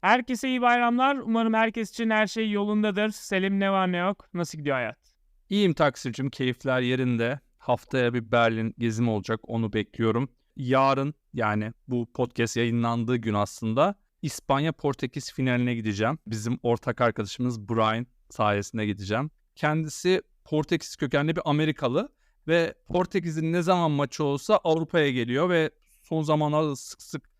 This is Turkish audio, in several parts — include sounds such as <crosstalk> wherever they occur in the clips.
Herkese iyi bayramlar. Umarım herkes için her şey yolundadır. Selim ne var ne yok. Nasıl gidiyor hayat? İyiyim Taksim'cim. Keyifler yerinde. Haftaya bir Berlin gezim olacak. Onu bekliyorum. Yarın yani bu podcast yayınlandığı gün aslında İspanya Portekiz finaline gideceğim. Bizim ortak arkadaşımız Brian sayesinde gideceğim. Kendisi Portekiz kökenli bir Amerikalı ve Portekiz'in ne zaman maçı olsa Avrupa'ya geliyor ve son zamanlarda sık sık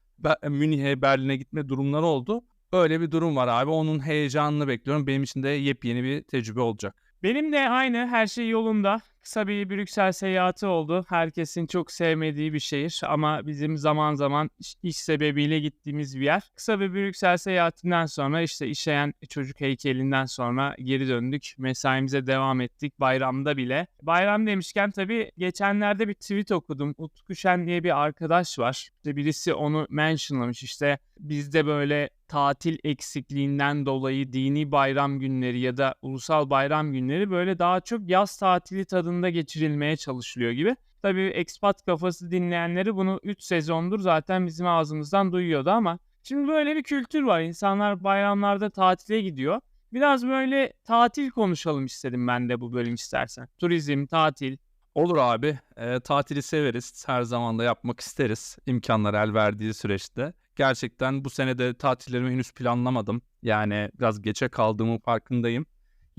Münih'e, Berlin'e gitme durumları oldu. Öyle bir durum var abi. Onun heyecanını bekliyorum. Benim için de yepyeni bir tecrübe olacak. Benim de aynı her şey yolunda. Kısa bir Brüksel seyahati oldu. Herkesin çok sevmediği bir şehir ama bizim zaman zaman iş sebebiyle gittiğimiz bir yer. Kısa bir Brüksel seyahatinden sonra işte işleyen çocuk heykelinden sonra geri döndük. Mesaimize devam ettik bayramda bile. Bayram demişken tabii geçenlerde bir tweet okudum. Utku Şen diye bir arkadaş var. İşte birisi onu mentionlamış işte bizde böyle tatil eksikliğinden dolayı dini bayram günleri ya da ulusal bayram günleri böyle daha çok yaz tatili tadında geçirilmeye çalışılıyor gibi. Tabii expat kafası dinleyenleri bunu 3 sezondur zaten bizim ağzımızdan duyuyordu ama şimdi böyle bir kültür var. İnsanlar bayramlarda tatile gidiyor. Biraz böyle tatil konuşalım istedim ben de bu bölüm istersen. Turizm, tatil. Olur abi. E, tatili severiz. Her zaman da yapmak isteriz. İmkanlar el verdiği süreçte. Gerçekten bu sene de tatillerimi henüz planlamadım. Yani biraz geçe kaldığımın farkındayım.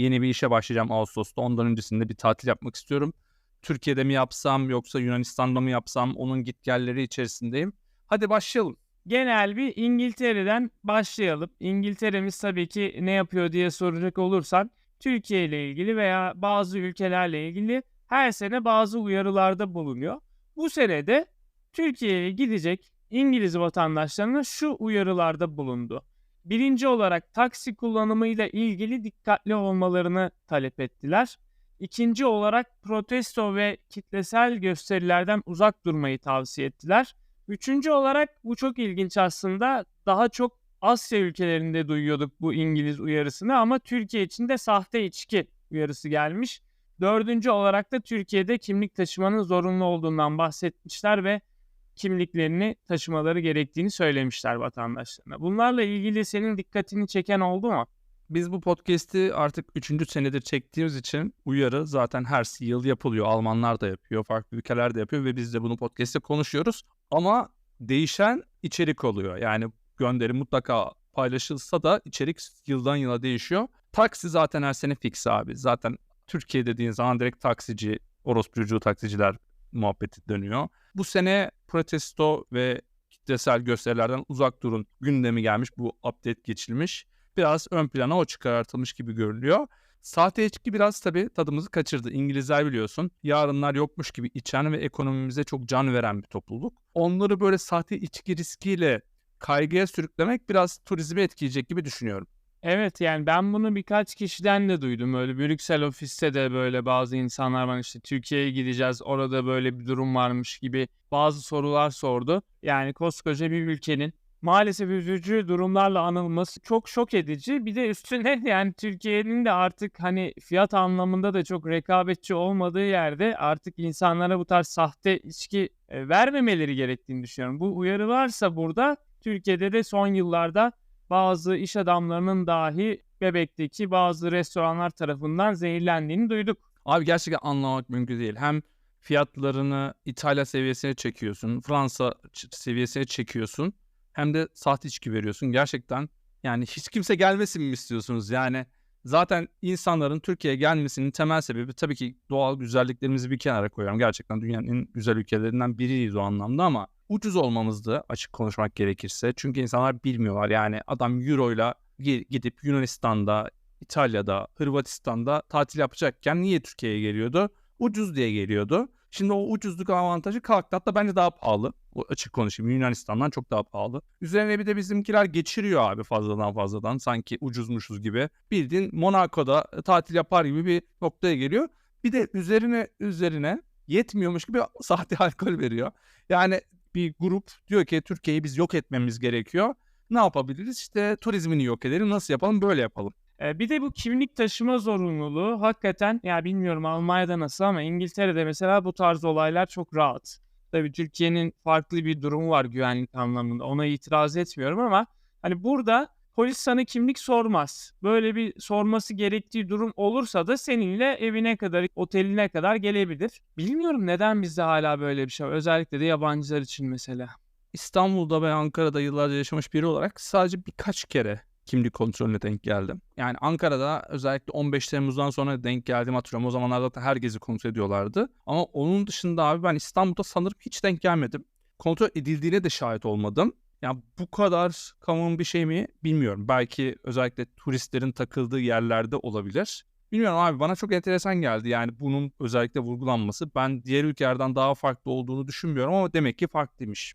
Yeni bir işe başlayacağım Ağustos'ta. Ondan öncesinde bir tatil yapmak istiyorum. Türkiye'de mi yapsam yoksa Yunanistan'da mı yapsam onun gitgelleri içerisindeyim. Hadi başlayalım. Genel bir İngiltere'den başlayalım. İngiltere'miz tabii ki ne yapıyor diye soracak olursan Türkiye ile ilgili veya bazı ülkelerle ilgili her sene bazı uyarılarda bulunuyor. Bu sene de Türkiye'ye gidecek İngiliz vatandaşlarına şu uyarılarda bulundu. Birinci olarak taksi kullanımıyla ilgili dikkatli olmalarını talep ettiler. İkinci olarak protesto ve kitlesel gösterilerden uzak durmayı tavsiye ettiler. Üçüncü olarak bu çok ilginç aslında daha çok Asya ülkelerinde duyuyorduk bu İngiliz uyarısını ama Türkiye için de sahte içki uyarısı gelmiş. Dördüncü olarak da Türkiye'de kimlik taşımanın zorunlu olduğundan bahsetmişler ve kimliklerini taşımaları gerektiğini söylemişler vatandaşlarına. Bunlarla ilgili senin dikkatini çeken oldu mu? Biz bu podcast'i artık 3. senedir çektiğimiz için uyarı zaten her yıl yapılıyor. Almanlar da yapıyor, farklı ülkeler de yapıyor ve biz de bunu podcast'te konuşuyoruz. Ama değişen içerik oluyor. Yani gönderi mutlaka paylaşılsa da içerik yıldan yıla değişiyor. Taksi zaten her sene fix abi. Zaten Türkiye dediğin zaman direkt taksici, orospucu taksiciler muhabbeti dönüyor. Bu sene protesto ve kitlesel gösterilerden uzak durun gündemi gelmiş. Bu update geçilmiş. Biraz ön plana o çıkartılmış gibi görülüyor. Sahte içki biraz tabii tadımızı kaçırdı. İngilizler biliyorsun yarınlar yokmuş gibi içen ve ekonomimize çok can veren bir topluluk. Onları böyle sahte içki riskiyle kaygıya sürüklemek biraz turizmi etkileyecek gibi düşünüyorum. Evet yani ben bunu birkaç kişiden de duydum. Öyle Brüksel ofiste de böyle bazı insanlar var işte Türkiye'ye gideceğiz orada böyle bir durum varmış gibi bazı sorular sordu. Yani koskoca bir ülkenin maalesef üzücü durumlarla anılması çok şok edici. Bir de üstüne <laughs> yani Türkiye'nin de artık hani fiyat anlamında da çok rekabetçi olmadığı yerde artık insanlara bu tarz sahte içki e, vermemeleri gerektiğini düşünüyorum. Bu uyarı varsa burada Türkiye'de de son yıllarda bazı iş adamlarının dahi Bebek'teki bazı restoranlar tarafından zehirlendiğini duyduk. Abi gerçekten anlamak mümkün değil. Hem fiyatlarını İtalya seviyesine çekiyorsun, Fransa seviyesine çekiyorsun. Hem de sahte içki veriyorsun. Gerçekten yani hiç kimse gelmesin mi istiyorsunuz? Yani zaten insanların Türkiye'ye gelmesinin temel sebebi tabii ki doğal güzelliklerimizi bir kenara koyuyorum. Gerçekten dünyanın en güzel ülkelerinden biriyiz o anlamda ama ucuz olmamızdı açık konuşmak gerekirse. Çünkü insanlar bilmiyorlar yani adam euro ile gidip Yunanistan'da, İtalya'da, Hırvatistan'da tatil yapacakken niye Türkiye'ye geliyordu? Ucuz diye geliyordu. Şimdi o ucuzluk avantajı kalktı. Hatta bence daha pahalı. Açık konuşayım. Yunanistan'dan çok daha pahalı. Üzerine bir de bizimkiler geçiriyor abi fazladan fazladan. Sanki ucuzmuşuz gibi. Bildiğin Monaco'da tatil yapar gibi bir noktaya geliyor. Bir de üzerine üzerine yetmiyormuş gibi <laughs> sahte alkol veriyor. Yani bir grup diyor ki Türkiye'yi biz yok etmemiz gerekiyor. Ne yapabiliriz? İşte turizmini yok edelim. Nasıl yapalım? Böyle yapalım. Bir de bu kimlik taşıma zorunluluğu hakikaten ya bilmiyorum Almanya'da nasıl ama İngiltere'de mesela bu tarz olaylar çok rahat. Tabii Türkiye'nin farklı bir durumu var güvenlik anlamında. Ona itiraz etmiyorum ama hani burada polis sana kimlik sormaz. Böyle bir sorması gerektiği durum olursa da seninle evine kadar, oteline kadar gelebilir. Bilmiyorum neden bizde hala böyle bir şey var. Özellikle de yabancılar için mesela. İstanbul'da ve Ankara'da yıllarca yaşamış biri olarak sadece birkaç kere kimlik kontrolüne denk geldim. Yani Ankara'da özellikle 15 Temmuz'dan sonra denk geldiğimi hatırlıyorum. O zamanlar zaten herkesi kontrol ediyorlardı. Ama onun dışında abi ben İstanbul'da sanırım hiç denk gelmedim. Kontrol edildiğine de şahit olmadım. Yani bu kadar common bir şey mi bilmiyorum. Belki özellikle turistlerin takıldığı yerlerde olabilir. Bilmiyorum abi bana çok enteresan geldi yani bunun özellikle vurgulanması. Ben diğer ülkelerden daha farklı olduğunu düşünmüyorum ama demek ki farklıymış.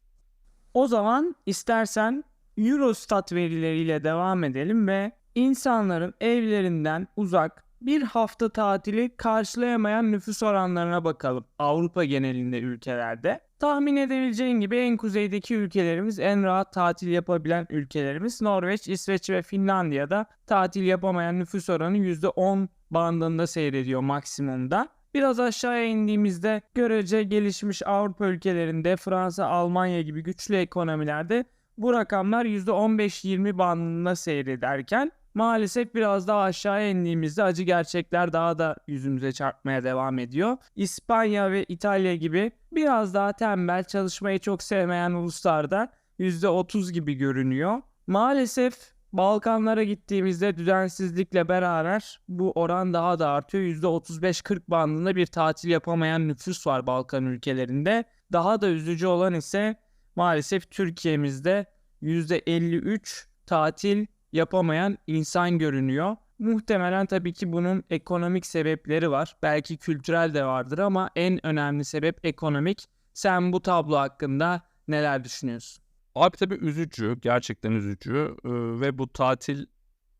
O zaman istersen Eurostat verileriyle devam edelim ve insanların evlerinden uzak bir hafta tatili karşılayamayan nüfus oranlarına bakalım. Avrupa genelinde ülkelerde. Tahmin edebileceğin gibi en kuzeydeki ülkelerimiz en rahat tatil yapabilen ülkelerimiz. Norveç, İsveç ve Finlandiya'da tatil yapamayan nüfus oranı %10 bandında seyrediyor maksimumda. Biraz aşağıya indiğimizde görece gelişmiş Avrupa ülkelerinde Fransa, Almanya gibi güçlü ekonomilerde bu rakamlar %15-20 bandında seyrederken maalesef biraz daha aşağıya indiğimizde acı gerçekler daha da yüzümüze çarpmaya devam ediyor. İspanya ve İtalya gibi biraz daha tembel çalışmayı çok sevmeyen uluslarda %30 gibi görünüyor. Maalesef Balkanlara gittiğimizde düzensizlikle beraber bu oran daha da artıyor. %35-40 bandında bir tatil yapamayan nüfus var Balkan ülkelerinde. Daha da üzücü olan ise maalesef Türkiye'mizde %53 tatil yapamayan insan görünüyor. Muhtemelen tabii ki bunun ekonomik sebepleri var. Belki kültürel de vardır ama en önemli sebep ekonomik. Sen bu tablo hakkında neler düşünüyorsun? Abi tabii üzücü, gerçekten üzücü Ee, ve bu tatil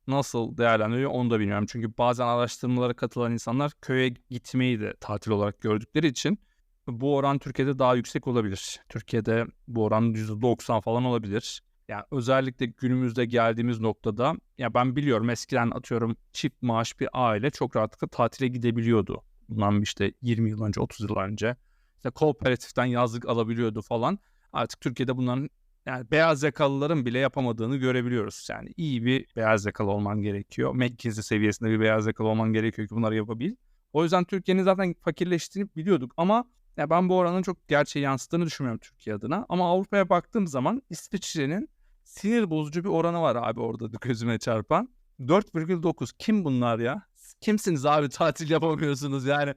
nasıl değerlendiriyor onu da bilmiyorum. Çünkü bazen araştırmalara katılan insanlar köye gitmeyi de tatil olarak gördükleri için bu oran Türkiye'de daha yüksek olabilir. Türkiye'de bu oran %90 falan olabilir. Yani özellikle günümüzde geldiğimiz noktada ya ben biliyorum eskiden atıyorum çift maaş bir aile çok rahatlıkla tatile gidebiliyordu. Bundan işte 20 yıl önce 30 yıl önce. İşte kooperatiften yazlık alabiliyordu falan. Artık Türkiye'de bunların yani beyaz yakalıların bile yapamadığını görebiliyoruz. Yani iyi bir beyaz yakalı olman gerekiyor. McKinsey seviyesinde bir beyaz yakalı olman gerekiyor ki bunları yapabil. O yüzden Türkiye'nin zaten fakirleştiğini biliyorduk ama ya ben bu oranın çok gerçeği yansıttığını düşünmüyorum Türkiye adına. Ama Avrupa'ya baktığım zaman İsviçre'nin sinir bozucu bir oranı var abi orada da <laughs> gözüme çarpan. 4,9 kim bunlar ya? Kimsiniz abi <laughs> tatil yapamıyorsunuz yani.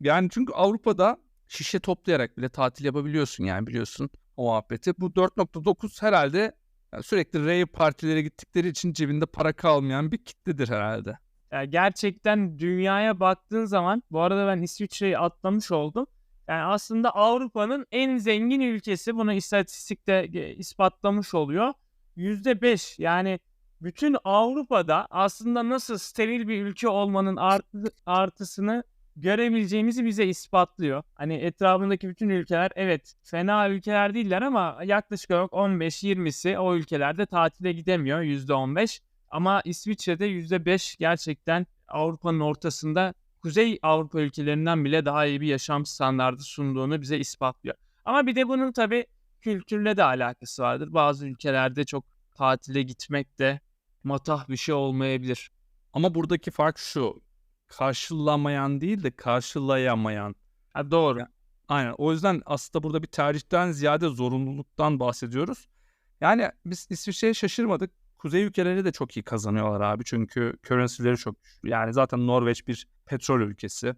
Yani çünkü Avrupa'da şişe toplayarak bile tatil yapabiliyorsun yani biliyorsun o muhabbeti. Bu 4.9 herhalde yani sürekli rave partilere gittikleri için cebinde para kalmayan bir kitledir herhalde. Yani gerçekten dünyaya baktığın zaman bu arada ben İsviçre'yi atlamış oldum. Yani aslında Avrupa'nın en zengin ülkesi bunu istatistikte e, ispatlamış oluyor. %5 yani bütün Avrupa'da aslında nasıl steril bir ülke olmanın artı, artısını görebileceğimizi bize ispatlıyor. Hani etrafındaki bütün ülkeler evet fena ülkeler değiller ama yaklaşık olarak 15-20'si o ülkelerde tatile gidemiyor %15. Ama İsviçre'de %5 gerçekten Avrupa'nın ortasında Kuzey Avrupa ülkelerinden bile daha iyi bir yaşam standardı sunduğunu bize ispatlıyor. Ama bir de bunun tabii kültürle de alakası vardır. Bazı ülkelerde çok tatile gitmek de matah bir şey olmayabilir. Ama buradaki fark şu. Karşılamayan değil de karşılayamayan. Ha, doğru. Aynen. O yüzden aslında burada bir tercihten ziyade zorunluluktan bahsediyoruz. Yani biz İsviçre'ye şaşırmadık. Kuzey ülkeleri de çok iyi kazanıyorlar abi. Çünkü currency'leri çok güçlü. Yani zaten Norveç bir petrol ülkesi.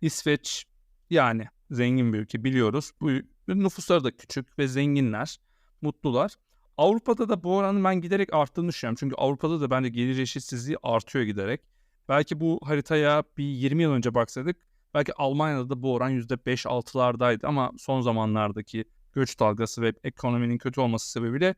İsveç yani zengin bir ülke biliyoruz. Bu nüfusları da küçük ve zenginler, mutlular. Avrupa'da da bu oranın ben giderek arttığını düşünüyorum. Çünkü Avrupa'da da bence gelir eşitsizliği artıyor giderek. Belki bu haritaya bir 20 yıl önce baksaydık belki Almanya'da da bu oran %5-6'lardaydı ama son zamanlardaki göç dalgası ve ekonominin kötü olması sebebiyle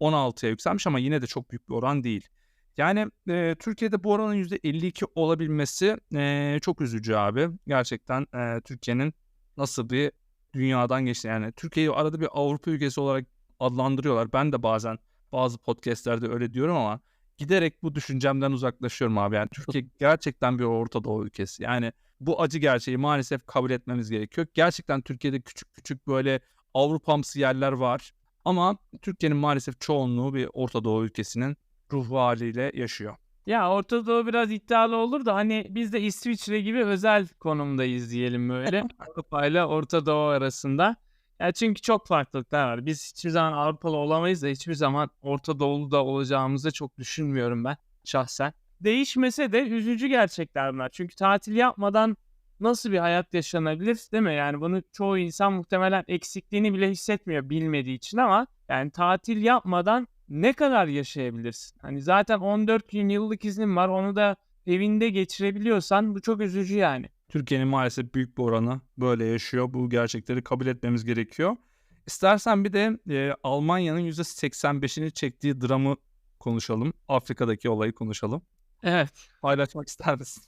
16'ya yükselmiş ama yine de çok büyük bir oran değil. Yani e, Türkiye'de bu oranın %52 olabilmesi e, çok üzücü abi. Gerçekten e, Türkiye'nin nasıl bir dünyadan geçti. Yani Türkiye'yi arada bir Avrupa ülkesi olarak adlandırıyorlar. Ben de bazen bazı podcastlerde öyle diyorum ama giderek bu düşüncemden uzaklaşıyorum abi. Yani Türkiye <laughs> gerçekten bir Orta Doğu ülkesi. Yani bu acı gerçeği maalesef kabul etmemiz gerekiyor. Gerçekten Türkiye'de küçük küçük böyle Avrupamsı yerler var. Ama Türkiye'nin maalesef çoğunluğu bir Orta Doğu ülkesinin ruh haliyle yaşıyor. Ya Orta Doğu biraz iddialı olur da hani biz de İsviçre gibi özel konumdayız diyelim böyle. <laughs> Avrupa ile Orta Doğu arasında. Ya çünkü çok farklılıklar var. Biz hiçbir zaman Avrupalı olamayız da hiçbir zaman Orta Doğulu da olacağımızı çok düşünmüyorum ben şahsen. Değişmese de üzücü gerçekler bunlar. Çünkü tatil yapmadan nasıl bir hayat yaşanabilir değil mi? Yani bunu çoğu insan muhtemelen eksikliğini bile hissetmiyor bilmediği için ama yani tatil yapmadan ne kadar yaşayabilirsin? Hani zaten 14 gün yıllık iznin var. Onu da evinde geçirebiliyorsan bu çok üzücü yani. Türkiye'nin maalesef büyük bir oranı böyle yaşıyor. Bu gerçekleri kabul etmemiz gerekiyor. İstersen bir de e, Almanya'nın %85'ini çektiği dramı konuşalım. Afrika'daki olayı konuşalım. Evet. Paylaşmak ister misin?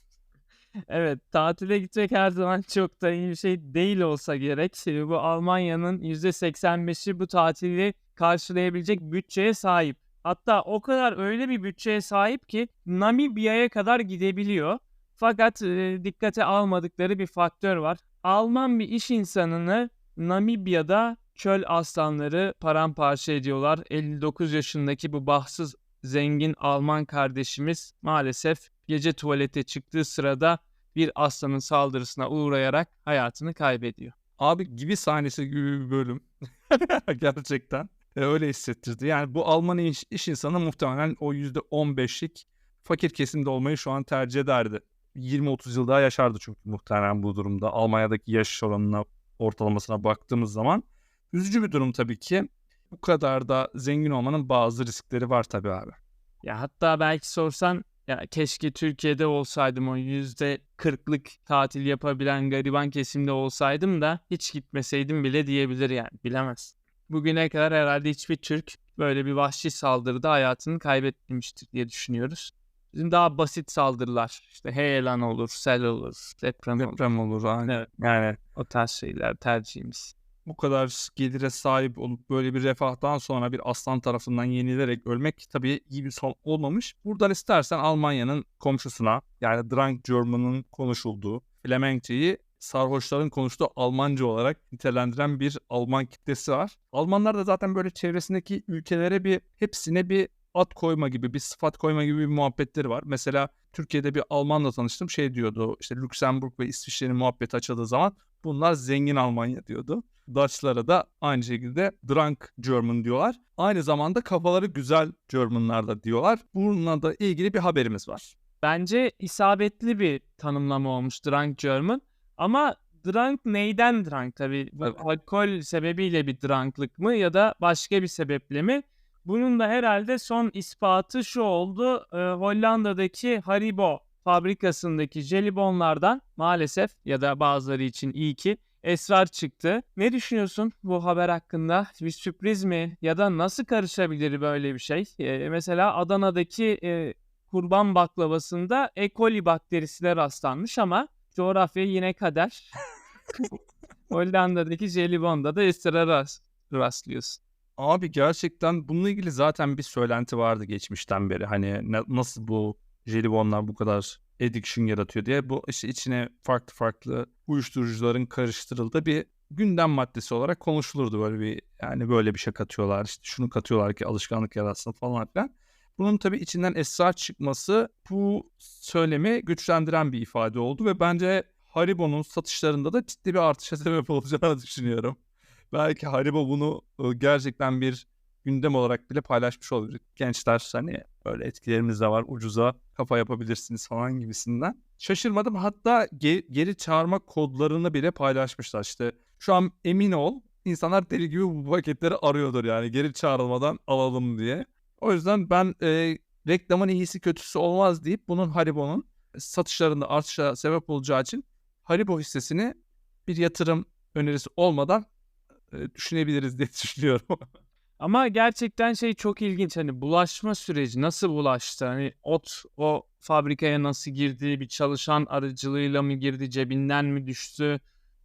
Evet, tatile gitmek her zaman çok da iyi bir şey değil olsa gerek. Şimdi bu Almanya'nın %85'i bu tatili karşılayabilecek bütçeye sahip. Hatta o kadar öyle bir bütçeye sahip ki Namibya'ya kadar gidebiliyor. Fakat e, dikkate almadıkları bir faktör var. Alman bir iş insanını Namibya'da çöl aslanları paramparça ediyorlar. 59 yaşındaki bu bahtsız zengin Alman kardeşimiz maalesef gece tuvalete çıktığı sırada bir aslanın saldırısına uğrayarak hayatını kaybediyor. Abi gibi sahnesi gibi bir bölüm. <laughs> Gerçekten. E, öyle hissettirdi. Yani bu Alman iş, iş insanı muhtemelen o %15'lik fakir kesimde olmayı şu an tercih ederdi. 20-30 yıl daha yaşardı çünkü muhtemelen bu durumda. Almanya'daki yaş oranına ortalamasına baktığımız zaman. Üzücü bir durum tabii ki. Bu kadar da zengin olmanın bazı riskleri var tabii abi. Ya hatta belki sorsan ya keşke Türkiye'de olsaydım o yüzde kırklık tatil yapabilen gariban kesimde olsaydım da hiç gitmeseydim bile diyebilir yani bilemez. Bugüne kadar herhalde hiçbir Türk böyle bir vahşi saldırıda hayatını kaybetmemiştir diye düşünüyoruz. Bizim daha basit saldırılar işte heyelan olur, sel olur, deprem olur. Deprem olur. Yani, Evet. yani O tarz şeyler tercihimiz. bu kadar gelire sahip olup böyle bir refahtan sonra bir aslan tarafından yenilerek ölmek tabii iyi bir son olmamış. Buradan istersen Almanya'nın komşusuna yani Drunk German'ın konuşulduğu Flemenkçeyi sarhoşların konuştuğu Almanca olarak nitelendiren bir Alman kitlesi var. Almanlar da zaten böyle çevresindeki ülkelere bir hepsine bir ad koyma gibi bir sıfat koyma gibi bir muhabbetleri var. Mesela Türkiye'de bir Almanla tanıştım şey diyordu işte Lüksemburg ve İsviçre'nin muhabbeti açıldığı zaman bunlar zengin Almanya diyordu. Dutch'lara da aynı şekilde drunk German diyorlar. Aynı zamanda kafaları güzel Germanlar da diyorlar. Bununla da ilgili bir haberimiz var. Bence isabetli bir tanımlama olmuş Drunk German. Ama drunk neyden drunk tabii? Evet. alkol sebebiyle bir drunklık mı ya da başka bir sebeple mi? Bunun da herhalde son ispatı şu oldu. Ee, Hollanda'daki Haribo fabrikasındaki jelibonlardan maalesef ya da bazıları için iyi ki esrar çıktı. Ne düşünüyorsun bu haber hakkında? Bir sürpriz mi? Ya da nasıl karışabilir böyle bir şey? Ee, mesela Adana'daki e, kurban baklavasında E. coli bakterisine rastlanmış ama coğrafya yine kader. <laughs> Hollanda'daki jelibonda da esrara rast- rastlıyorsun. Abi gerçekten bununla ilgili zaten bir söylenti vardı geçmişten beri. Hani na- nasıl bu jelibonlar bu kadar addiction yaratıyor diye. Bu işte içine farklı farklı uyuşturucuların karıştırıldığı bir gündem maddesi olarak konuşulurdu böyle bir yani böyle bir şey katıyorlar işte şunu katıyorlar ki alışkanlık yaratsın falan filan. Bunun tabii içinden esrar çıkması bu söylemi güçlendiren bir ifade oldu ve bence Haribo'nun satışlarında da ciddi bir artışa <laughs> sebep olacağını düşünüyorum. Belki Haribo bunu gerçekten bir gündem olarak bile paylaşmış olabilir. Gençler hani böyle etkilerimiz de var ucuza kafa yapabilirsiniz falan gibisinden. Şaşırmadım hatta ge- geri çağırma kodlarını bile paylaşmışlar işte. Şu an emin ol insanlar deli gibi bu paketleri arıyordur yani geri çağrılmadan alalım diye. O yüzden ben e, reklamın iyisi kötüsü olmaz deyip bunun Haribo'nun satışlarında artışa sebep olacağı için Haribo hissesini bir yatırım önerisi olmadan düşünebiliriz diye <laughs> düşünüyorum. Ama gerçekten şey çok ilginç hani bulaşma süreci nasıl bulaştı? Hani ot o fabrikaya nasıl girdi? Bir çalışan aracılığıyla mı girdi? Cebinden mi düştü?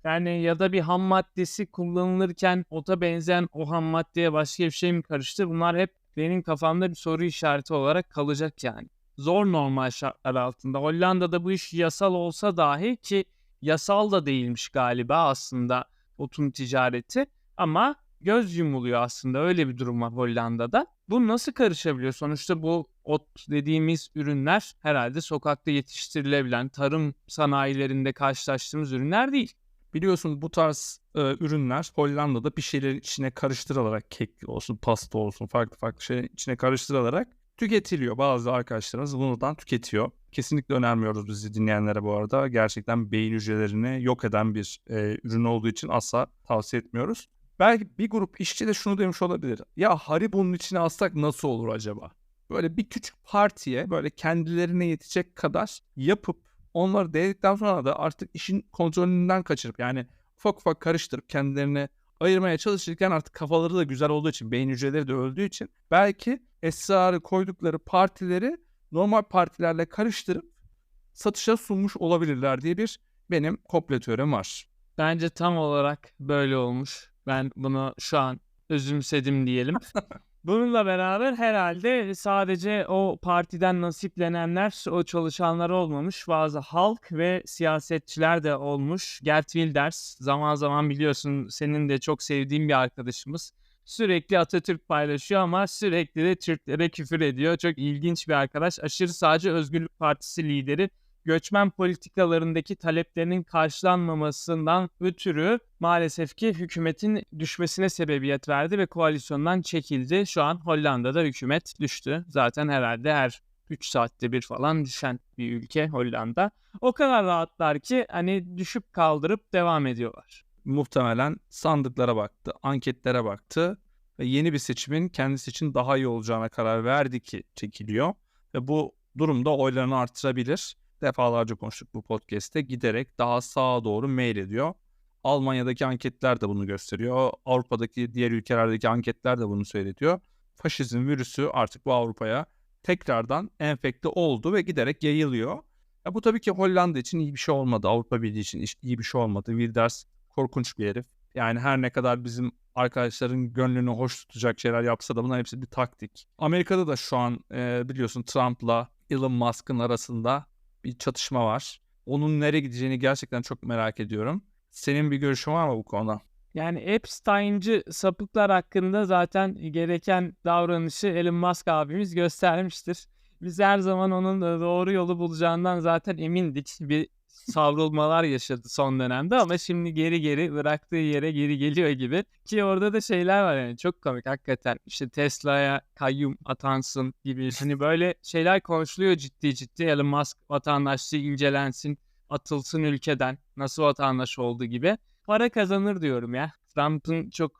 Yani ya da bir ham maddesi kullanılırken ota benzeyen o ham maddeye başka bir şey mi karıştı? Bunlar hep benim kafamda bir soru işareti olarak kalacak yani. Zor normal şartlar altında. Hollanda'da bu iş yasal olsa dahi ki yasal da değilmiş galiba aslında otun ticareti. Ama göz yumuluyor aslında. Öyle bir durum var Hollanda'da. Bu nasıl karışabiliyor? Sonuçta bu ot dediğimiz ürünler herhalde sokakta yetiştirilebilen tarım sanayilerinde karşılaştığımız ürünler değil. Biliyorsun bu tarz e, ürünler Hollanda'da bir şeyler içine karıştırılarak kek olsun, pasta olsun, farklı farklı şey içine karıştırılarak tüketiliyor. Bazı arkadaşlarımız bundan tüketiyor. Kesinlikle önermiyoruz bizi dinleyenlere bu arada. Gerçekten beyin hücrelerini yok eden bir e, ürün olduğu için asla tavsiye etmiyoruz. Belki bir grup işçi de şunu demiş olabilir. Ya Haribo'nun içine alsak nasıl olur acaba? Böyle bir küçük partiye böyle kendilerine yetecek kadar yapıp onları denedikten sonra da artık işin kontrolünden kaçırıp yani ufak ufak karıştırıp kendilerini ayırmaya çalışırken artık kafaları da güzel olduğu için beyin hücreleri de öldüğü için belki esrarı koydukları partileri normal partilerle karıştırıp satışa sunmuş olabilirler diye bir benim komple teorim var. Bence tam olarak böyle olmuş. Ben bunu şu an özümsedim diyelim. <laughs> Bununla beraber herhalde sadece o partiden nasiplenenler, o çalışanlar olmamış. Bazı halk ve siyasetçiler de olmuş. Gert Wilders zaman zaman biliyorsun senin de çok sevdiğin bir arkadaşımız. Sürekli Atatürk paylaşıyor ama sürekli de Türklere küfür ediyor. Çok ilginç bir arkadaş. Aşırı sağcı Özgürlük Partisi lideri göçmen politikalarındaki taleplerinin karşılanmamasından ötürü maalesef ki hükümetin düşmesine sebebiyet verdi ve koalisyondan çekildi. Şu an Hollanda'da hükümet düştü. Zaten herhalde her 3 saatte bir falan düşen bir ülke Hollanda. O kadar rahatlar ki hani düşüp kaldırıp devam ediyorlar. Muhtemelen sandıklara baktı, anketlere baktı ve yeni bir seçimin kendisi için daha iyi olacağına karar verdi ki çekiliyor. Ve bu durumda oylarını artırabilir defalarca konuştuk bu podcast'te giderek daha sağa doğru mail ediyor. Almanya'daki anketler de bunu gösteriyor. Avrupa'daki diğer ülkelerdeki anketler de bunu söyletiyor. Faşizm virüsü artık bu Avrupa'ya tekrardan enfekte oldu ve giderek yayılıyor. Ya bu tabii ki Hollanda için iyi bir şey olmadı. Avrupa Birliği için iyi bir şey olmadı. Wilders korkunç bir herif. Yani her ne kadar bizim arkadaşların gönlünü hoş tutacak şeyler yapsa da bunlar hepsi bir taktik. Amerika'da da şu an e, biliyorsun Trump'la Elon Musk'ın arasında bir çatışma var. Onun nereye gideceğini gerçekten çok merak ediyorum. Senin bir görüşün var mı bu konuda? Yani Epstein'cı sapıklar hakkında zaten gereken davranışı Elon Musk abimiz göstermiştir. Biz her zaman onun doğru yolu bulacağından zaten emindik. Bir savrulmalar yaşadı son dönemde ama şimdi geri geri bıraktığı yere geri geliyor gibi. Ki orada da şeyler var yani çok komik hakikaten. İşte Tesla'ya kayyum atansın gibi hani böyle şeyler konuşuluyor ciddi ciddi. Elon Musk vatandaşlığı incelensin, atılsın ülkeden. Nasıl vatandaş oldu gibi. Para kazanır diyorum ya. Trump'ın çok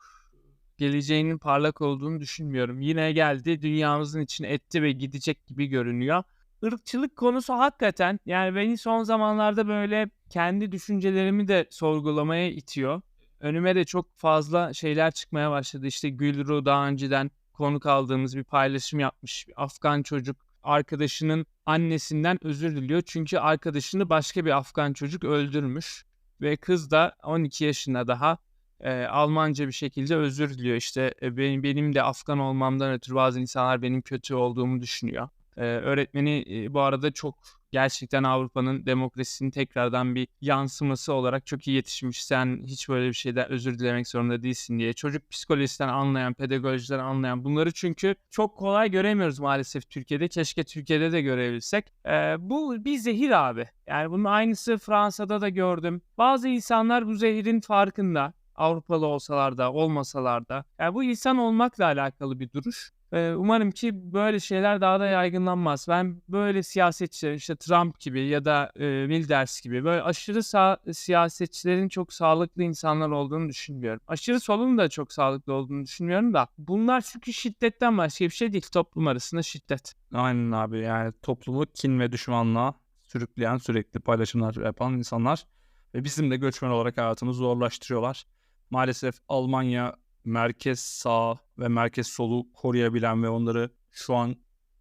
geleceğinin parlak olduğunu düşünmüyorum. Yine geldi dünyamızın içine etti ve gidecek gibi görünüyor ırkçılık konusu hakikaten yani beni son zamanlarda böyle kendi düşüncelerimi de sorgulamaya itiyor. Önüme de çok fazla şeyler çıkmaya başladı. İşte Gülru daha önceden konuk aldığımız bir paylaşım yapmış. Bir Afgan çocuk arkadaşının annesinden özür diliyor. Çünkü arkadaşını başka bir Afgan çocuk öldürmüş. Ve kız da 12 yaşında daha e, Almanca bir şekilde özür diliyor. İşte e, benim, benim de Afgan olmamdan ötürü bazı insanlar benim kötü olduğumu düşünüyor. Ee, öğretmeni e, bu arada çok gerçekten Avrupa'nın demokrasisinin tekrardan bir yansıması olarak çok iyi yetişmiş. Sen hiç böyle bir şeyden özür dilemek zorunda değilsin diye. Çocuk psikolojisinden anlayan, pedagojiden anlayan bunları çünkü çok kolay göremiyoruz maalesef Türkiye'de. Keşke Türkiye'de de görebilsek. Ee, bu bir zehir abi. Yani bunun aynısı Fransa'da da gördüm. Bazı insanlar bu zehirin farkında. Avrupalı olsalar da olmasalar da. Yani bu insan olmakla alakalı bir duruş. Umarım ki böyle şeyler daha da yaygınlanmaz. Ben böyle siyasetçiler işte Trump gibi ya da e, Wilders gibi böyle aşırı sağ siyasetçilerin çok sağlıklı insanlar olduğunu düşünmüyorum. Aşırı solun da çok sağlıklı olduğunu düşünmüyorum da bunlar çünkü şiddetten başka bir şey değil. Toplum arasında şiddet. Aynen abi yani toplumu kin ve düşmanlığa sürükleyen sürekli paylaşımlar yapan insanlar ve bizim de göçmen olarak hayatımızı zorlaştırıyorlar. Maalesef Almanya merkez sağ ve merkez solu koruyabilen ve onları şu an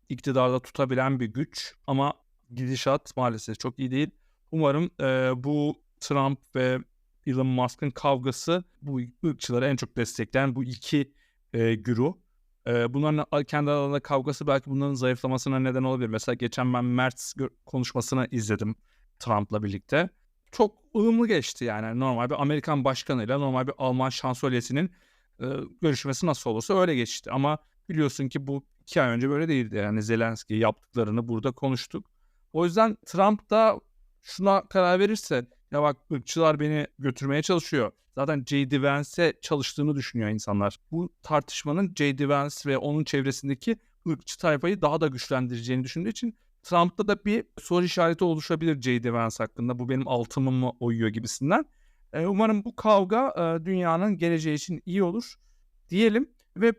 iktidarda tutabilen bir güç ama gidişat maalesef çok iyi değil. Umarım e, bu Trump ve Elon Musk'ın kavgası bu ırkçıları en çok destekleyen bu iki e, güruh. E, bunların kendi aralarında kavgası belki bunların zayıflamasına neden olabilir. Mesela geçen ben Mertz konuşmasını izledim Trump'la birlikte. Çok ılımlı geçti yani normal bir Amerikan başkanıyla normal bir Alman şansölyesinin e, görüşmesi nasıl olursa öyle geçti. Ama biliyorsun ki bu iki ay önce böyle değildi. Yani Zelenski yaptıklarını burada konuştuk. O yüzden Trump da şuna karar verirse ya bak ırkçılar beni götürmeye çalışıyor. Zaten J.D. Vance'e çalıştığını düşünüyor insanlar. Bu tartışmanın J.D. Vance ve onun çevresindeki ırkçı tayfayı daha da güçlendireceğini düşündüğü için Trump'ta da bir soru işareti oluşabilir J.D. Vance hakkında. Bu benim altımı mı oyuyor gibisinden. E, umarım bu kavga e, dünyanın geleceği için iyi olur diyelim ve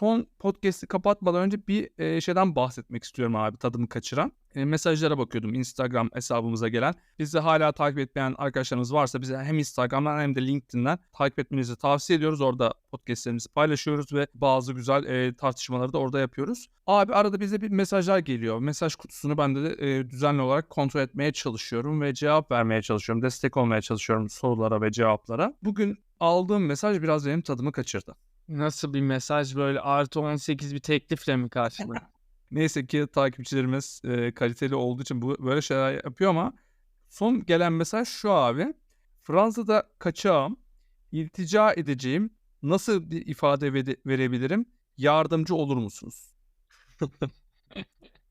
son podcast'i kapatmadan önce bir şeyden bahsetmek istiyorum abi tadımı kaçıran. Mesajlara bakıyordum Instagram hesabımıza gelen. Bizi hala takip etmeyen arkadaşlarımız varsa bize hem Instagram'dan hem de LinkedIn'den takip etmenizi tavsiye ediyoruz. Orada podcastlerimizi paylaşıyoruz ve bazı güzel tartışmaları da orada yapıyoruz. Abi arada bize bir mesajlar geliyor. Mesaj kutusunu ben de düzenli olarak kontrol etmeye çalışıyorum ve cevap vermeye çalışıyorum. Destek olmaya çalışıyorum sorulara ve cevaplara. Bugün aldığım mesaj biraz benim tadımı kaçırdı. Nasıl bir mesaj böyle artı 18 bir teklifle mi karşıladın? <laughs> Neyse ki takipçilerimiz e, kaliteli olduğu için bu böyle şeyler yapıyor ama son gelen mesaj şu abi. Fransa'da kaçağım, iltica edeceğim, nasıl bir ifade verebilirim, yardımcı olur musunuz? <laughs>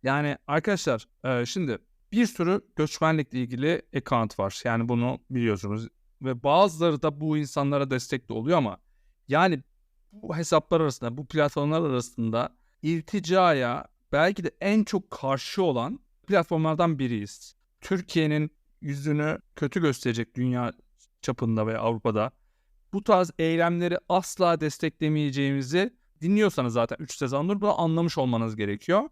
yani arkadaşlar e, şimdi bir sürü göçmenlikle ilgili account var. Yani bunu biliyorsunuz ve bazıları da bu insanlara destek de oluyor ama yani bu hesaplar arasında, bu platformlar arasında ilticaya belki de en çok karşı olan platformlardan biriyiz. Türkiye'nin yüzünü kötü gösterecek dünya çapında ve Avrupa'da bu tarz eylemleri asla desteklemeyeceğimizi dinliyorsanız zaten 3 sezondur bunu anlamış olmanız gerekiyor.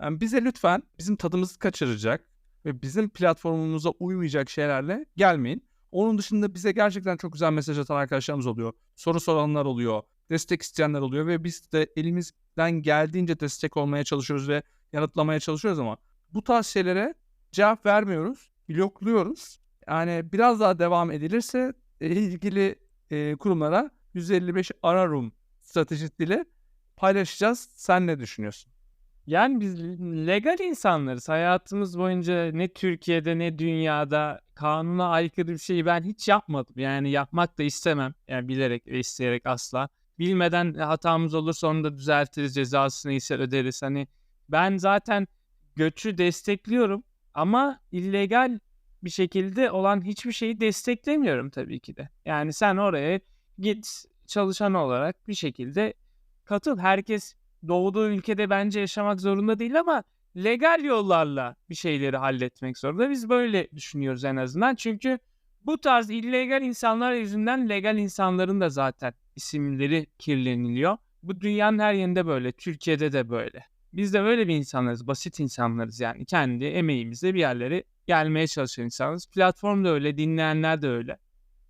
Yani bize lütfen bizim tadımızı kaçıracak ve bizim platformumuza uymayacak şeylerle gelmeyin. Onun dışında bize gerçekten çok güzel mesaj atan arkadaşlarımız oluyor. Soru soranlar oluyor. Destek isteyenler oluyor ve biz de elimizden geldiğince destek olmaya çalışıyoruz ve yanıtlamaya çalışıyoruz ama bu tarz cevap vermiyoruz, blokluyoruz. Yani biraz daha devam edilirse e, ilgili e, kurumlara 155 ara room stratejisiyle paylaşacağız. Sen ne düşünüyorsun? Yani biz legal insanlarız. Hayatımız boyunca ne Türkiye'de ne dünyada kanuna aykırı bir şeyi ben hiç yapmadım. Yani yapmak da istemem. Yani bilerek ve isteyerek asla. Bilmeden hatamız olursa onu da düzeltiriz. Cezasını ise öderiz. Hani ben zaten göçü destekliyorum ama illegal bir şekilde olan hiçbir şeyi desteklemiyorum tabii ki de. Yani sen oraya git çalışan olarak bir şekilde katıl. Herkes doğduğu ülkede bence yaşamak zorunda değil ama legal yollarla bir şeyleri halletmek zorunda. Biz böyle düşünüyoruz en azından. Çünkü bu tarz illegal insanlar yüzünden legal insanların da zaten isimleri kirleniliyor. Bu dünyanın her yerinde böyle. Türkiye'de de böyle. Biz de böyle bir insanlarız. Basit insanlarız yani. Kendi emeğimizle bir yerlere gelmeye çalışan insanlarız. Platform da öyle. Dinleyenler de öyle.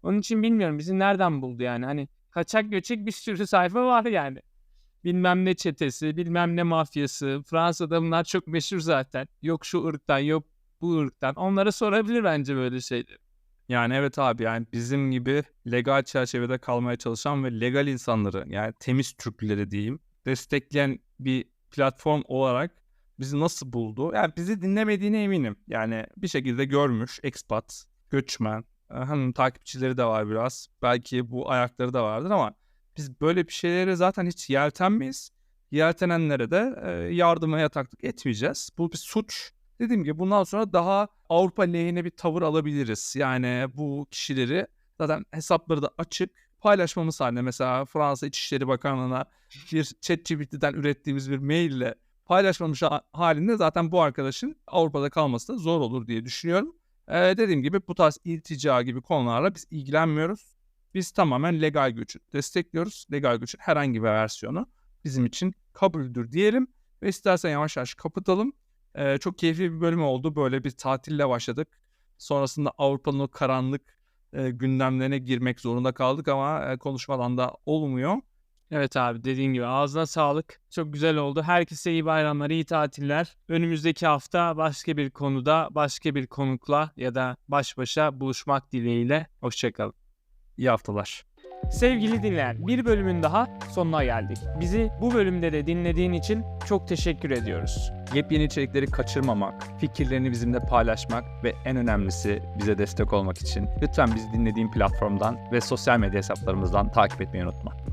Onun için bilmiyorum bizi nereden buldu yani. Hani kaçak göçek bir sürü sayfa var yani bilmem ne çetesi, bilmem ne mafyası. Fransa'da bunlar çok meşhur zaten. Yok şu ırktan, yok bu ırktan. Onlara sorabilir bence böyle şeyleri. Yani evet abi yani bizim gibi legal çerçevede kalmaya çalışan ve legal insanları yani temiz Türkleri diyeyim destekleyen bir platform olarak bizi nasıl buldu? Yani bizi dinlemediğine eminim. Yani bir şekilde görmüş expat, göçmen, hanım takipçileri de var biraz. Belki bu ayakları da vardır ama biz böyle bir şeylere zaten hiç yeltenmeyiz. Yeltenenlere de e, yardıma yataklık etmeyeceğiz. Bu bir suç. Dediğim gibi bundan sonra daha Avrupa lehine bir tavır alabiliriz. Yani bu kişileri zaten hesapları da açık paylaşmamız halinde mesela Fransa İçişleri Bakanlığı'na bir ChatGPT'den ürettiğimiz bir maille paylaşmamış halinde zaten bu arkadaşın Avrupa'da kalması da zor olur diye düşünüyorum. Ee, dediğim gibi bu tarz iltica gibi konularla biz ilgilenmiyoruz. Biz tamamen legal göçü destekliyoruz. Legal göçün herhangi bir versiyonu bizim için kabuldür diyelim. Ve istersen yavaş yavaş kapatalım. Ee, çok keyifli bir bölüm oldu. Böyle bir tatille başladık. Sonrasında Avrupa'nın o karanlık e, gündemlerine girmek zorunda kaldık ama e, konuşmadan da olmuyor. Evet abi dediğin gibi ağzına sağlık. Çok güzel oldu. Herkese iyi bayramlar, iyi tatiller. Önümüzdeki hafta başka bir konuda, başka bir konukla ya da baş başa buluşmak dileğiyle. Hoşçakalın. İyi haftalar. Sevgili dinleyen bir bölümün daha sonuna geldik. Bizi bu bölümde de dinlediğin için çok teşekkür ediyoruz. Yepyeni içerikleri kaçırmamak, fikirlerini bizimle paylaşmak ve en önemlisi bize destek olmak için lütfen bizi dinlediğin platformdan ve sosyal medya hesaplarımızdan takip etmeyi unutma.